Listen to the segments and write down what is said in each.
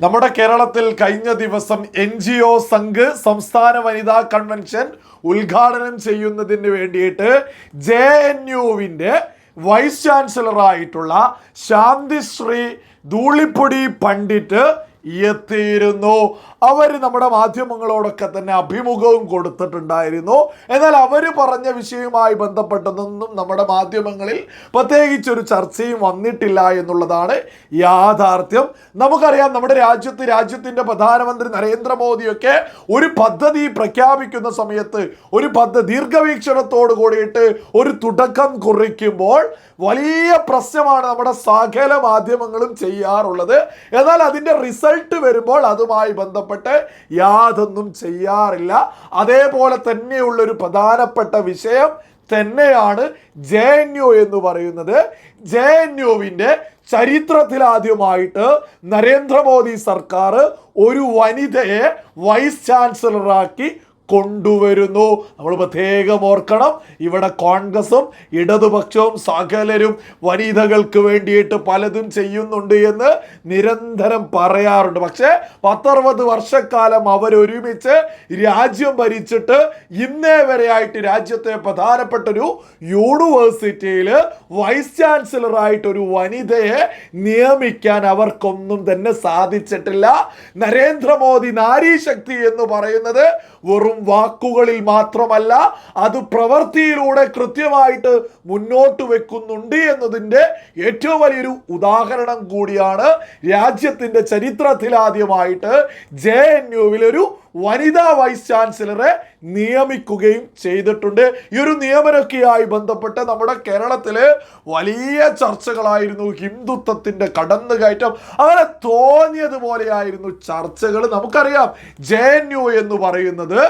നമ്മുടെ കേരളത്തിൽ കഴിഞ്ഞ ദിവസം എൻ ജി ഒ സംഘ് സംസ്ഥാന വനിതാ കൺവെൻഷൻ ഉദ്ഘാടനം ചെയ്യുന്നതിന് വേണ്ടിയിട്ട് ജെ എൻ യുവിന്റെ വൈസ് ചാൻസലറായിട്ടുള്ള ശാന്തിശ്രീ ധൂളിപ്പൊടി പണ്ഡിറ്റ് എത്തിയിരുന്നു. അവർ നമ്മുടെ മാധ്യമങ്ങളോടൊക്കെ തന്നെ അഭിമുഖവും കൊടുത്തിട്ടുണ്ടായിരുന്നു. എന്നാൽ അവർ പറഞ്ഞ വിഷയവുമായി ബന്ധപ്പെട്ടതൊന്നും നമ്മുടെ മാധ്യമങ്ങളിൽ പ്രത്യേകിച്ച് ഒരു ചർച്ചയും വന്നിട്ടില്ല എന്നുള്ളതാണ് യാഥാർത്ഥ്യം. നമുക്കറിയാം നമ്മുടെ രാജ്യത്ത് രാജ്യത്തിന്റെ പ്രധാനമന്ത്രി നരേന്ദ്രമോദിയൊക്കെ ഒരു പദ്ധതി പ്രഖ്യാപിക്കുന്ന സമയത്ത് ഒരു പദ്ധതി ദീർഘവീക്ഷണത്തോട് കൂടിയിട്ട് ഒരു തുടക്കം കുറിക്കുമ്പോൾ വലിയ പ്രശ്നമാണ് നമ്മുടെ സകല മാധ്യമങ്ങളും ചെയ്യാറുള്ളത്. എന്നാൽ അതിന്റെ റിസൾട്ട് വരുമ്പോൾ അതുമായി ബന്ധപ്പെട്ട് യാതൊന്നും ചെയ്യാറില്ല. അതേപോലെ തന്നെയുള്ളൊരു പ്രധാനപ്പെട്ട വിഷയം തന്നെയാണ് ജെ എൻ യു എന്ന് പറയുന്നത്. ജെ എൻ യുവിന്റെ ചരിത്രത്തിലാദ്യമായിട്ട് നരേന്ദ്രമോദി സർക്കാർ ഒരു വനിതയെ വൈസ് ചാൻസലറാക്കി കൊണ്ടുവരുന്നു. നമ്മൾ പ്രത്യേകം ഓർക്കണം ഇവിടെ കോൺഗ്രസും ഇടതുപക്ഷവും സകലരും വനിതകൾക്ക് വേണ്ടിയിട്ട് പലതും ചെയ്യുന്നുണ്ട് എന്ന് നിരന്തരം പറയാറുണ്ട്. പക്ഷേ പത്തറുപത് വർഷക്കാലം അവരൊരുമിച്ച് രാജ്യം ഭരിച്ചിട്ട് ഇന്നേ വരെയായിട്ട് രാജ്യത്തെ പ്രധാനപ്പെട്ട ഒരു യൂണിവേഴ്സിറ്റിയിൽ വൈസ് ചാൻസലറായിട്ട് ഒരു വനിതയെ നിയമിക്കാൻ അവർക്കൊന്നും തന്നെ സാധിച്ചിട്ടില്ല. നരേന്ദ്രമോദി നാരീശക്തി എന്ന് പറയുന്നത് വെറും വാക്കുകളിൽ മാത്രമല്ല അത് പ്രവൃത്തിയിലൂടെ കൃത്യമായിട്ട് മുന്നോട്ട് വെക്കുന്നുണ്ട് എന്നതിന്റെ ഏറ്റവും വലിയൊരു ഉദാഹരണം കൂടിയാണ് രാജ്യത്തിന്റെ ചരിത്രത്തിലാദ്യമായിട്ട് ജെ എൻ യുവിൽ ഒരു വനിതാ വൈസ് ചാൻസലറെ നിയമിക്കുകയും ചെയ്തിട്ടുണ്ട്. ഈ ഒരു നിയമനമൊക്കെയായി ബന്ധപ്പെട്ട് നമ്മുടെ കേരളത്തിൽ വലിയ ചർച്ചകളായിരുന്നു. ഹിന്ദുത്വത്തിന്റെ കടന്നുകയറ്റം. അങ്ങനെ തോന്നിയതുപോലെയായിരുന്നു ചർച്ചകൾ. നമുക്കറിയാം ജെ എൻ യു എന്ന് പറയുന്നത്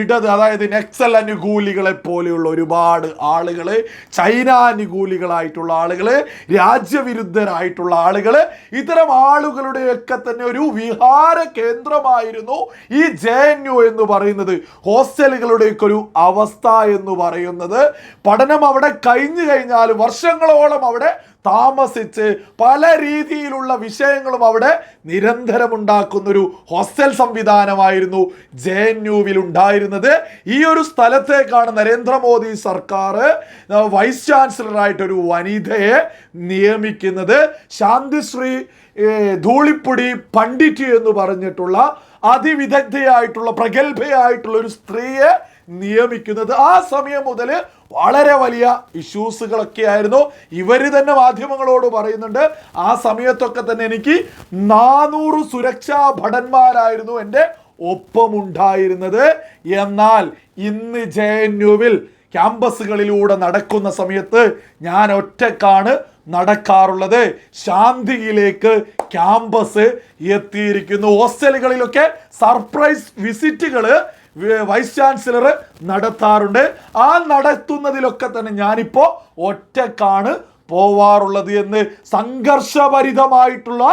ഇടത് അതായത് നെക്സൽ അനുകൂലികളെ പോലെയുള്ള ഒരുപാട് ആളുകൾ ചൈന അനുകൂലികളായിട്ടുള്ള ആളുകൾ രാജ്യവിരുദ്ധരായിട്ടുള്ള ആളുകൾ ഇത്തരം ആളുകളുടെയൊക്കെ തന്നെ ഒരു വിഹാര കേന്ദ്രമായിരുന്നു ഈ ജെ യു എന്ന് പറയുന്നത് ഹോസ്റ്റലുകളുടെയൊക്കെ ഒരു അവസ്ഥ എന്ന് പറയുന്നത് പഠനം അവിടെ കഴിഞ്ഞു കഴിഞ്ഞാൽ വർഷങ്ങളോളം അവിടെ താമസിച്ച് പല രീതിയിലുള്ള വിഷയങ്ങളും അവിടെ നിരന്തരം ഉണ്ടാക്കുന്നൊരു ഹോസ്റ്റൽ സംവിധാനമായിരുന്നു ജെ എൻ യുവിൽ ഉണ്ടായിരുന്നത്. ഈ ഒരു സ്ഥലത്തേക്കാണ് നരേന്ദ്രമോദി സർക്കാർ വൈസ് ചാൻസലറായിട്ടൊരു വനിതയെ നിയമിക്കുന്നത്. ശാന്തിശ്രീ ധൂളിപ്പൊടി പണ്ഡിറ്റ് എന്ന് പറഞ്ഞിട്ടുള്ള അതിവിദഗ്ധയായിട്ടുള്ള പ്രഗത്ഭയായിട്ടുള്ള ഒരു സ്ത്രീയെ നിയമിക്കുന്നത്. ആ സമയം മുതൽ വളരെ വലിയ ഇഷ്യൂസുകളൊക്കെ ആയിരുന്നു. ഇവർ തന്നെ മാധ്യമങ്ങളോട് പറയുന്നുണ്ട് ആ സമയത്തൊക്കെ തന്നെ എനിക്ക് നാനൂറ് സുരക്ഷാ ഭടന്മാരായിരുന്നു എന്റെ ഒപ്പമുണ്ടായിരുന്നത്. എന്നാൽ ഇന്ന് ജെ എൻ യുവിൽ ക്യാമ്പസുകളിലൂടെ നടക്കുന്ന സമയത്ത് ഞാൻ ഒറ്റക്കാണ് നടക്കാറുള്ളത്. ശാന്തിയിലേക്ക് ക്യാമ്പസ് എത്തിയിരിക്കുന്നു. ഹോസ്റ്റലുകളിലൊക്കെ സർപ്രൈസ് വിസിറ്റുകൾ വൈസ് ചാൻസലർ നടത്താറുണ്ട്. ആ നടത്തുന്നതിലൊക്കെ തന്നെ ഞാനിപ്പോൾ ഒറ്റക്കാണ് പോവാറുള്ളത് എന്ന് സംഘർഷഭരിതമായിട്ടുള്ള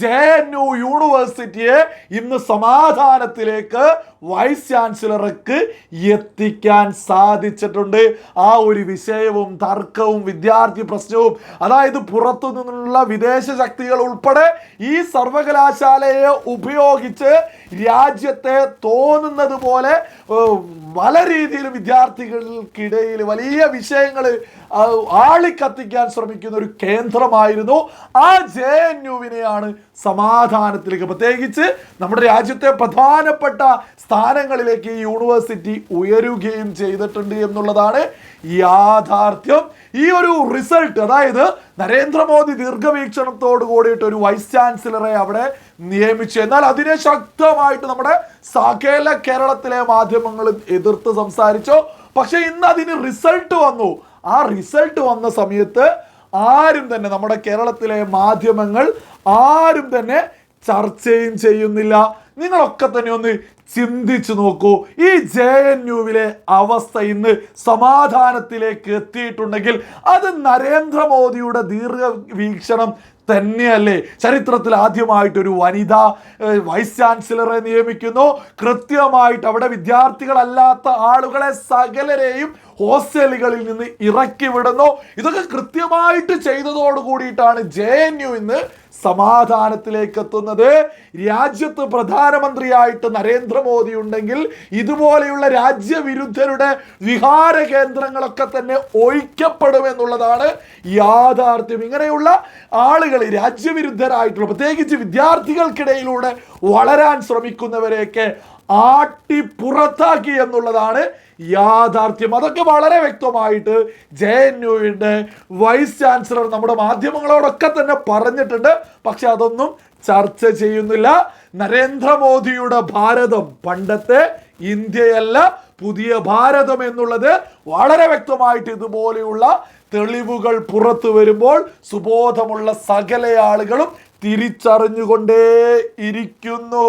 ജെ എൻ യു യൂണിവേഴ്സിറ്റിയെ ഇന്ന് സമാധാനത്തിലേക്ക് വൈസ് ചാൻസലർക്ക് എത്തിക്കാൻ സാധിച്ചിട്ടുണ്ട്. ആ ഒരു വിഷയവും തർക്കവും വിദ്യാർത്ഥി പ്രശ്നവും അതായത് പുറത്തു നിന്നുള്ള വിദേശ ശക്തികൾ ഉൾപ്പെടെ ഈ സർവകലാശാലയെ ഉപയോഗിച്ച് രാജ്യത്തെ തോന്നുന്നത് പോലെ പല രീതിയിൽ വിദ്യാർത്ഥികൾക്കിടയിൽ വലിയ വിഷയങ്ങൾ ആളിക്കത്തിക്കാൻ ശ്രമിക്കുന്ന ഒരു കേന്ദ്രമായിരുന്നു. ആ ജെ എൻ യുവിനെയാണ് സമാധാനത്തിലേക്ക്. പ്രത്യേകിച്ച് നമ്മുടെ രാജ്യത്തെ പ്രധാനപ്പെട്ട സ്ഥാനങ്ങളിലേക്ക് യൂണിവേഴ്സിറ്റി ഉയരുകയും ചെയ്തിട്ടുണ്ട് എന്നുള്ളതാണ് യാഥാർത്ഥ്യം. ഈ ഒരു റിസൾട്ട് അതായത് നരേന്ദ്രമോദി ദീർഘവീക്ഷണത്തോട് കൂടിയിട്ട് ഒരു വൈസ് ചാൻസലറെ അവിടെ നിയമിച്ചു. എന്നാൽ അതിനെ ശക്തമായിട്ട് നമ്മുടെ സകല കേരളത്തിലെ മാധ്യമങ്ങൾ എതിർത്ത് സംസാരിച്ചു. പക്ഷെ ഇന്ന് അതിന് റിസൾട്ട് വന്നു. ആ റിസൾട്ട് വന്ന സമയത്ത് ആരും തന്നെ നമ്മുടെ കേരളത്തിലെ മാധ്യമങ്ങൾ ആരും തന്നെ ചർച്ചയും ചെയ്യുന്നില്ല. നിങ്ങളൊക്കെ തന്നെ ഒന്ന് ചിന്തിച്ചു നോക്കൂ. ഈ ജെ എൻ യുവിലെ അവസ്ഥ ഇന്ന് സമാധാനത്തിലേക്ക് എത്തിയിട്ടുണ്ടെങ്കിൽ അത് നരേന്ദ്രമോദിയുടെ ദീർഘവീക്ഷണം തന്നെയല്ലേ? ചരിത്രത്തിൽ ആദ്യമായിട്ട് ഒരു വനിതാ വൈസ് ചാൻസലറെ നിയമിക്കുന്നു. കൃത്യമായിട്ട് അവിടെ വിദ്യാർത്ഥികളല്ലാത്ത ആളുകളെ സകലരെയും ഹോസ്റ്റലുകളിൽ നിന്ന് ഇറക്കി വിടുന്നു. ഇതൊക്കെ കൃത്യമായിട്ട് ചെയ്തതോട് കൂടിയിട്ടാണ് ജെ എൻ യു ഇന്ന് സമാധാനത്തിലേക്ക് എത്തുന്നത്. രാജ്യത്ത് പ്രധാനമന്ത്രിയായിട്ട് നരേന്ദ്രമോദി ഉണ്ടെങ്കിൽ ഇതുപോലെയുള്ള രാജ്യവിരുദ്ധരുടെ വിഹാര കേന്ദ്രങ്ങളൊക്കെ തന്നെ ഒഴിക്കപ്പെടുമെന്നുള്ളതാണ് യാഥാർത്ഥ്യം. ഇങ്ങനെയുള്ള ആളുകൾ രാജ്യവിരുദ്ധരായിട്ടുള്ള പ്രത്യേകിച്ച് വിദ്യാർത്ഥികൾക്കിടയിലൂടെ വളരാൻ ശ്രമിക്കുന്നവരെയൊക്കെ ആട്ടി പുറത്താക്കി എന്നുള്ളതാണ് യാഥാർത്ഥ്യം. അതൊക്കെ വളരെ വ്യക്തമായിട്ട് ജെ എൻ യുവിന്റെ വൈസ് ചാൻസലർ നമ്മുടെ മാധ്യമങ്ങളോടൊക്കെ തന്നെ പറഞ്ഞിട്ടുണ്ട്. പക്ഷെ അതൊന്നും ചർച്ച ചെയ്യുന്നില്ല. നരേന്ദ്രമോദിയുടെ ഭാരതം പണ്ടത്തെ ഇന്ത്യയല്ല പുതിയ ഭാരതം എന്നുള്ളത് വളരെ വ്യക്തമായിട്ട് ഇതുപോലെയുള്ള തെളിവുകൾ പുറത്തു വരുമ്പോൾ സുബോധമുള്ള സകല ആളുകളും തിരിച്ചറിഞ്ഞുകൊണ്ടേ ഇരിക്കുന്നു